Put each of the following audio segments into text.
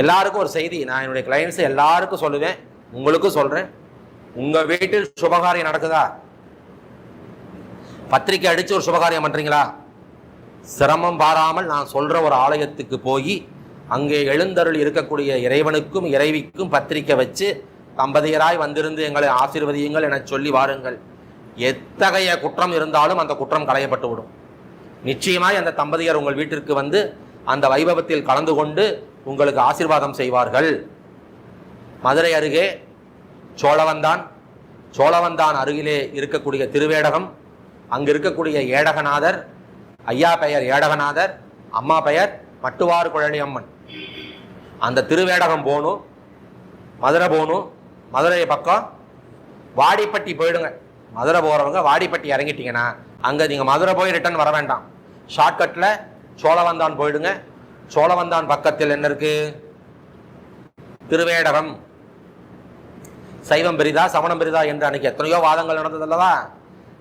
எல்லாருக்கும் ஒரு செய்தி. நான் என்னுடைய கிளைண்ட்ஸ் எல்லாருக்கும் சொல்லுவேன். உங்களுக்கும் சொல்றேன். உங்க வீட்டில் சுபகாரியம் நடக்குதா? பத்திரிக்கை அடிச்சு ஒரு சுபகாரியம் பண்றீங்களா? சிரமம் பாராமல் நான் சொல்ற ஒரு ஆலயத்துக்கு போய் அங்கே எழுந்தருள் இருக்கக்கூடிய இறைவனுக்கும் இறைவிக்கும் பத்திரிக்கை வச்சு தம்பதியராய் வந்திருந்து எங்களை ஆசீர்வதியுங்கள் என சொல்லி வாருங்கள். எத்தகைய குற்றம் இருந்தாலும் அந்த குற்றம் களையப்பட்டு விடும் நிச்சயமாய் அந்த தம்பதியர் உங்கள் வீட்டிற்கு வந்து அந்த வைபவத்தில் கலந்து கொண்டு உங்களுக்கு ஆசீர்வாதம் செய்வார்கள். மதுரை அருகே சோழவந்தான் சோழவந்தான் அருகிலே இருக்கக்கூடிய திருவேடகம் அங்கு இருக்கக்கூடிய ஏடகநாதர் ஐயா பெயர் ஏடகநாதர் அம்மா பெயர் மட்டுவார் குழனி அம்மன் அந்த திருவேடகம் போகணும் மதுரை போகணும் மதுரை பக்கம் வாடிப்பட்டி போயிடுங்க. மதுரை போகிறவங்க வாடிப்பட்டி இறங்கிட்டீங்கன்னா அங்கே நீங்கள் மதுரை போய் ரிட்டர்ன் வர வேண்டாம். ஷார்ட்கட்டில் சோழவந்தான் போயிடுங்க. சோழவந்தான் பக்கத்தில் என்ன இருக்கு? திருவேடகம். சைவம் பெரிதா சமணம் பெரிதா என்று அன்னைக்கு எத்தனையோ வாதங்கள் நடந்தது அல்லவா?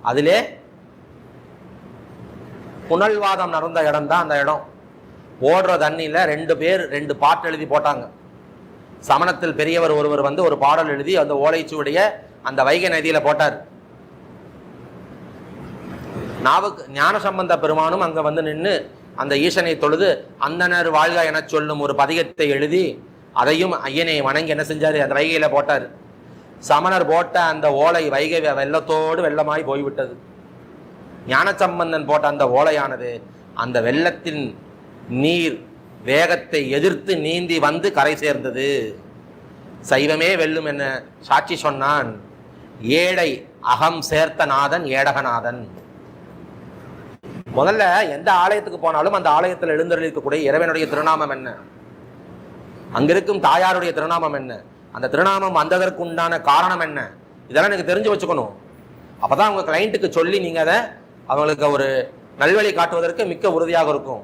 அதிலே புனல்வாதம் நடந்த இடம் தான் அந்த இடம். ஓடுற தண்ணியில் ரெண்டு பேர் ரெண்டு பாட்டு எழுதி போட்டாங்க. சமணத்தில் பெரியவர் ஒருவர் வந்து ஒரு பாடல் எழுதி அந்த ஓலைச்சுவடைய அந்த வைகை நதியில் போட்டார். நாவுக்கு ஞான சம்பந்த பெருமானும் அங்கே வந்து நின்று அந்த ஈசனை தொழுது அந்தனர் வாழ்க எனச் சொல்லும் ஒரு பதிகத்தை எழுதி அதையும் ஐயனை வணங்கி என்ன செஞ்சார்? அந்த வைகையில் போட்டார். சமணர் போட்ட அந்த ஓலை வைகை வெள்ளத்தோடு வெள்ளமாய் போய்விட்டது. ஞானசம்பந்தன் போட்ட அந்த ஓலையானது அந்த வெள்ளத்தின் நீர் வேகத்தை எதிர்த்து நீந்தி வந்து கரை சேர்ந்தது. சைவமே வெல்லும் என சாட்சி சொன்னான். ஏழை அகம் சேர்த்த நாதன் ஏடகநாதன். முதல்ல எந்த ஆலயத்துக்கு போனாலும் அந்த ஆலயத்தில் எழுந்தருளிருக்கக்கூடிய இறைவனுடைய திருநாமம் என்ன? அங்கிருக்கும் தாயாருடைய திருநாமம் என்ன? அந்த திருநாமம் வந்ததற்கு உண்டான காரணம் என்ன? இதெல்லாம் எனக்கு தெரிஞ்சு வச்சுக்கணும். அப்போ தான் உங்கள் கிளைண்ட்டுக்கு சொல்லி நீங்கள் அதை அவங்களுக்கு ஒரு நல்வழி காட்டுவதற்கு மிக்க உறுதியாக இருக்கும்.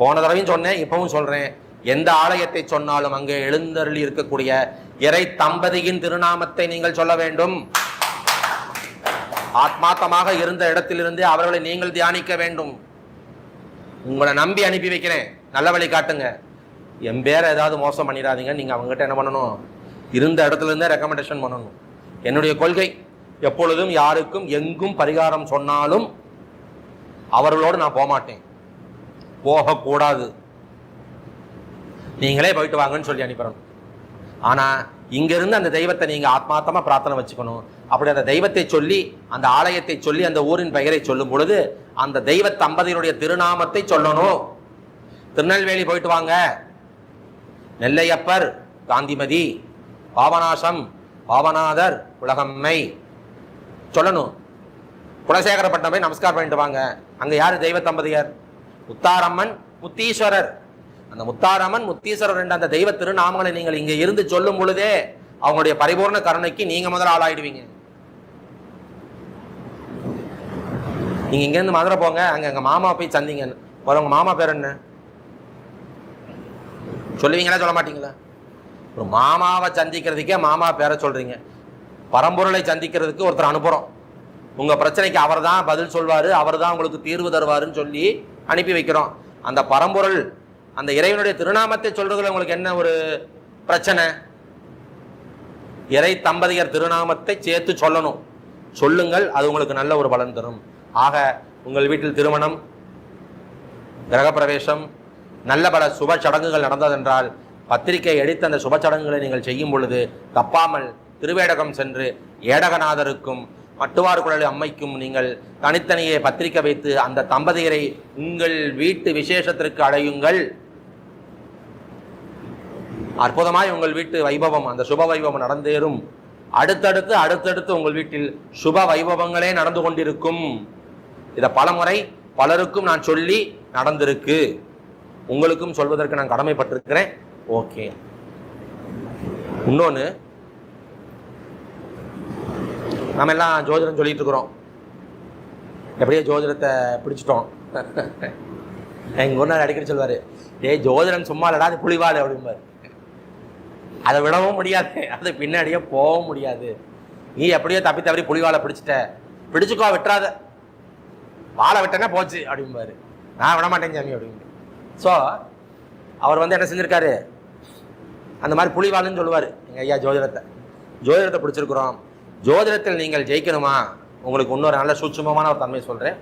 போன தடவையும் சொன்னேன் இப்பவும் சொல்கிறேன் எந்த ஆலயத்தை சொன்னாலும் அங்கே எழுந்தருளி இருக்கக்கூடிய இறை தம்பதியின் திருநாமத்தை நீங்கள் சொல்ல வேண்டும். ஆத்மார்த்தமாக இருந்த இடத்திலிருந்தே அவர்களை நீங்கள் தியானிக்க வேண்டும். உங்களை நம்பி அனுப்பி வைக்கிறேன். நல்ல வழி காட்டுங்க. என் பேரை ஏதாவது மோசம் பண்ணிடாதீங்க. நீங்கள் அவங்ககிட்ட என்ன பண்ணணும்? இருந்த இடத்துலேருந்தே ரெக்கமெண்டேஷன் பண்ணணும். என்னுடைய கொள்கை எப்பொழுதும் யாருக்கும் எங்கும் பரிகாரம் சொன்னாலும் அவர்களோடு நான் போக மாட்டேன் போகக்கூடாது. நீங்களே போயிட்டு வாங்கன்னு சொல்லி அனுப்பிடணும். ஆனால் இங்கிருந்து அந்த தெய்வத்தை நீங்கள் ஆத்மார்த்தமாக பிரார்த்தனை வச்சுக்கணும். அப்படி அந்த தெய்வத்தை சொல்லி அந்த ஆலயத்தை சொல்லி அந்த ஊரின் பெயரை சொல்லும் பொழுது அந்த தெய்வ தம்பதியினுடைய திருநாமத்தை சொல்லணும். திருநெல்வேலி போயிட்டு வாங்க. நெல்லையப்பர் காந்திமதி பாபநாசம் பாபநாதர் உலகம்மை. சொல்லணும். குலசேகரப்பட்டினம் போய் நமஸ்காரம் பண்ணிட்டு வாங்க. அங்கே யார் தெய்வ தம்பதியர்? உத்தாரம்மன் முத்தீஸ்வரர். அந்த முத்தாரமன் முத்தீஸ்வரர் என்ற அந்த தெய்வ திருநாமங்களை நீங்கள் இங்கே இருந்து சொல்லும் பொழுதே அவங்களுடைய பரிபூர்ண கருணைக்கு நீங்க முதல்ல ஆளாயிடுவீங்க. நீங்க இங்க இருந்து மதுரை போங்க அங்க எங்க மாமா போய் சந்திங்க. உங்க மாமா பேர் என்ன? சொல்லுவீங்களா சொல்ல மாட்டீங்களா? ஒரு மாமாவை சந்திக்கிறதுக்கே மாமா பேரை சொல்றீங்க. பரம்பொருளை சந்திக்கிறதுக்கு ஒருத்தர் அனுப்புறோம். உங்க பிரச்சனைக்கு அவர் தான் பதில் சொல்வாரு அவர் தான் உங்களுக்கு தீர்வு தருவாருன்னு சொல்லி அனுப்பி வைக்கிறோம். அந்த பரம்பொருள் அந்த இறைவனுடைய திருநாமத்தை சொல்றதுல உங்களுக்கு என்ன ஒரு பிரச்சனை? இறை தம்பதியர் திருநாமத்தை சேர்த்து சொல்லணும். சொல்லுங்கள் அது உங்களுக்கு நல்ல ஒரு பலன் தரும். ஆக உங்கள் வீட்டில் திருமணம் கிரகப்பிரவேசம் நல்ல பல சுப சடங்குகள் நடந்ததென்றால் பத்திரிகை எடுத்த அந்த சுப சடங்குகளை நீங்கள் செய்யும் பொழுது தப்பாமல் திருவேடகம் சென்று ஏடகநாதருக்கும் மட்டுவார் குழலி அம்மைக்கும் நீங்கள் தனித்தனியே பத்திரிக்கை வைத்து அந்த தம்பதியரை உங்கள் வீட்டு விசேஷத்திற்கு அழையுங்கள். அற்புதமாய் உங்கள் வீட்டு வைபவம் அந்த சுப வைபவம் நடந்தேறும். அடுத்தடுத்து அடுத்தடுத்து உங்கள் வீட்டில் சுப வைபவங்களே நடந்து கொண்டிருக்கும். இதை பலமுறை பலருக்கும் நான் சொல்லி நடந்திருக்கு. உங்களுக்கும் சொல்வதற்கு நான் கடமைப்பட்டிருக்கிறேன். ஓகே. இன்னொன்று நம்ம எல்லாம் ஜோதிடம் சொல்லிட்டு இருக்கிறோம் எப்படியோ ஜோதிடத்தை பிடிச்சிட்டோம். எங்கள் ஒன்றார் அடிக்கடி சொல்வார் ஏய் ஜோதிடம் சும்மா இல்லடா அது புலிவாடு அதை விடவும் முடியாது. அது பின்னாடியே போகவும் முடியாது. நீ எப்படியோ தப்பி தவறி புலிவாலை பிடிச்சிட்ட. பிடிச்சிக்கோ விட்டுறாத. வாழை விட்டேன்னா போச்சு அப்படிம்பாரு. நான் விட மாட்டேன் சாமி அப்படின்னு ஸோ அவர் வந்து என்ன செஞ்சுருக்காரு? அந்த மாதிரி புலிவாளுன்னு சொல்லுவார் எங்கள் ஐயா ஜோதிடத்தை. ஜோதிடத்தை பிடிச்சிருக்கிறோம். ஜோதிடத்தில் நீங்கள் ஜெயிக்கணுமா? உங்களுக்கு இன்னொரு நல்ல சூட்சுமமான ஒரு தன்மை சொல்கிறேன்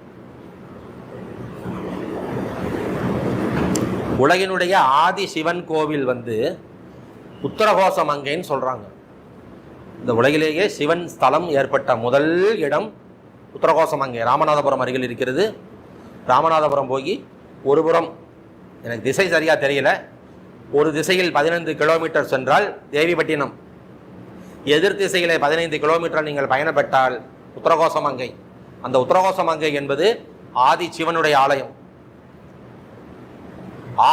உலகினுடைய ஆதி சிவன் கோவில் வந்து உத்தரகோச மங்கைன்னு சொல்கிறாங்க இந்த உலகிலேயே சிவன் ஸ்தலம் ஏற்பட்ட முதல் இடம் உத்தரகோச மங்கை ராமநாதபுரம் அருகில் இருக்கிறது. ராமநாதபுரம் போய் ஒரு புறம் எனக்கு திசை சரியாக தெரியல. ஒரு திசையில் பதினைந்து கிலோமீட்டர் சென்றால் தேவிப்பட்டினம் எதிர் திசையிலே பதினைந்து கிலோமீட்டர் நீங்கள் பயணப்பட்டால் உத்தரகோசமங்கை அந்த உத்தரகோசமங்கை என்பது ஆதி சிவனுடைய ஆலயம்.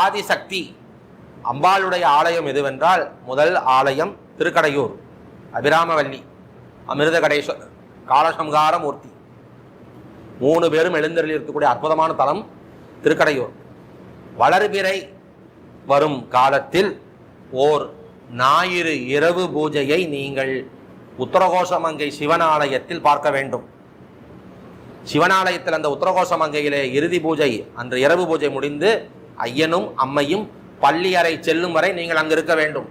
ஆதிசக்தி அம்பாளுடைய ஆலயம் எதுவென்றால் முதல் ஆலயம் திருக்கடையூர் அபிராமவல்லி அமிர்த கடேஸ்வர் காலசம்கார மூர்த்தி மூணு பேரும் எழுந்தருளி இருக்கக்கூடிய அற்புதமான தலம் திருக்கடையூர். வளர்பிறை வரும் காலத்தில் ஓர் ஞாயிறு இரவு பூஜையை நீங்கள் உத்தரகோஷமங்கை சிவனாலயத்தில் பார்க்க வேண்டும். சிவனாலயத்தில் அந்த உத்தரகோஷமங்கையிலே இறுதி பூஜை அன்று இரவு பூஜை முடிந்து ஐயனும் அம்மையும் பள்ளி அறை செல்லும் வரை நீங்கள் அங்கே இருக்க வேண்டும்.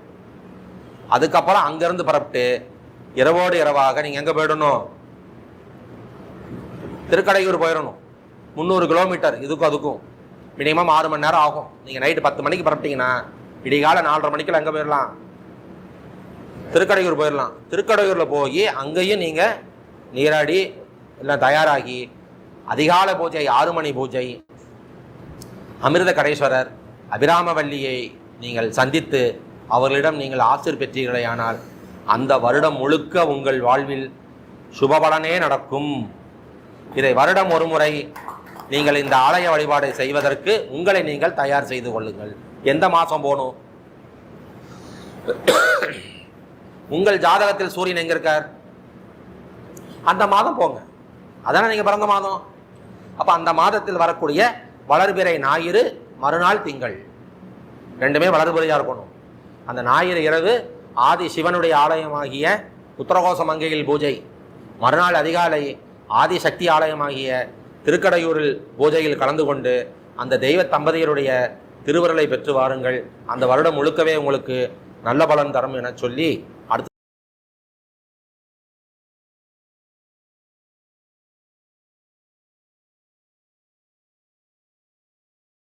அதுக்கப்புறம் அங்கிருந்து புறப்பட்டு இரவோடு இரவாக நீங்கள் எங்கே போயிடணும்? திருக்கடையூர் போயிடணும். முந்நூறு கிலோமீட்டர் இதுக்கும் அதுக்கும். மினிமம் ஆறு மணி நேரம் ஆகும். நீங்கள் நைட்டு பத்து மணிக்கு புறப்பட்டீங்கன்னா விடிகால நாலரை மணிக்கெல்லாம் எங்கே போயிடலாம்? திருக்கடையூர் போயிடலாம். திருக்கடையூரில் போய் அங்கேயும் நீங்கள் நீராடி எல்லாம் தயாராகி அதிகாலை பூஜை ஆறு மணி பூஜை அமிர்த கடேஸ்வரர் அபிராமவல்லியை நீங்கள் சந்தித்து அவர்களிடம் நீங்கள் ஆசிர் பெற்றீர்களேயானால் அந்த வருடம் முழுக்க உங்கள் வாழ்வில் சுபபலனே நடக்கும். இதை வருடம் ஒரு முறை நீங்கள் இந்த ஆலய வழிபாடை செய்வதற்கு உங்களை நீங்கள் தயார் செய்து கொள்ளுங்கள். எந்த மாதம் போகணும்? உங்கள் ஜாதகத்தில் சூரியன் எங்க இருக்கார்? அந்த மாதம் போங்க. அதானே நீங்கள் பிறந்த மாதம்? அப்போ அந்த மாதத்தில் வரக்கூடிய வளர்பிறை ஞாயிறு மறுநாள் திங்கள். ரெண்டுமே வளர்பிறையா இருக்கணும். அந்த ஞாயிறு இரவு ஆதி சிவனுடைய ஆலயமாகிய உத்தரகோச மங்கையில் பூஜை. மறுநாள் அதிகாலை ஆதிசக்தி ஆலயமாகிய திருக்கடையூரில் பூஜையில் கலந்து கொண்டு அந்த தெய்வ தம்பதியருடைய திருவருளை பெற்று வாருங்கள். அந்த வருடம் முழுக்கவே உங்களுக்கு நல்ல பலன் தரும் என சொல்லி